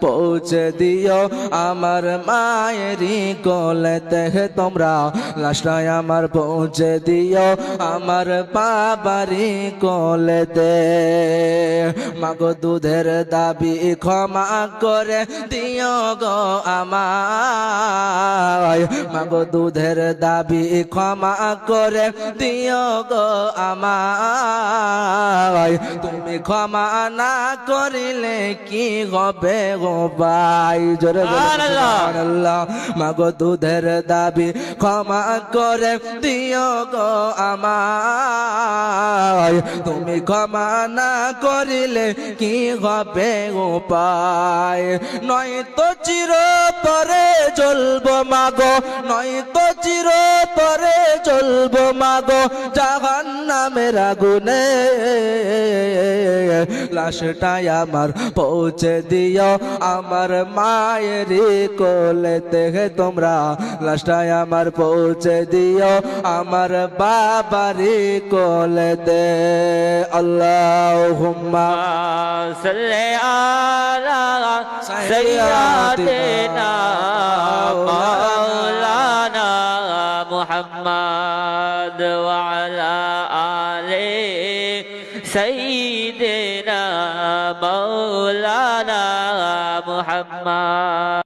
পৌঁছে দিও আমার মায়েরই কোলেতে তোমরা লাশটাই আমার পৌঁছে দিও আমার বাবারই কোলেতে মাগো দুধের দাবি ক্ষমা করে দিও গো আমায়। মাগো দুধের দাবি ক্ষমা করে দিও গো আমায়। তুমি ক্ষমা না করিলে কি হবে গো ভাই? জোরে। আল্লাহ মাগো দুধের দাবি ক্ষমা করে দিও গো আমায়। তুমি ক্ষমা না করিলে কি হবে উপায় নয় তো চির তরে জ্বলব মাগো নয় তো চির জ্বলব মাগো জাহান নামের আগুনে। লাশটাই আমার পৌঁছে দিও আমার মায়ের কোলেতে হে তোমরা। লাশটাই আমার পৌঁছে দিও আমার বাবারি কোলেতে আল্লাহ হুম্মা সাল্লে محمد وعلى آل سيدنا مولانا محمد.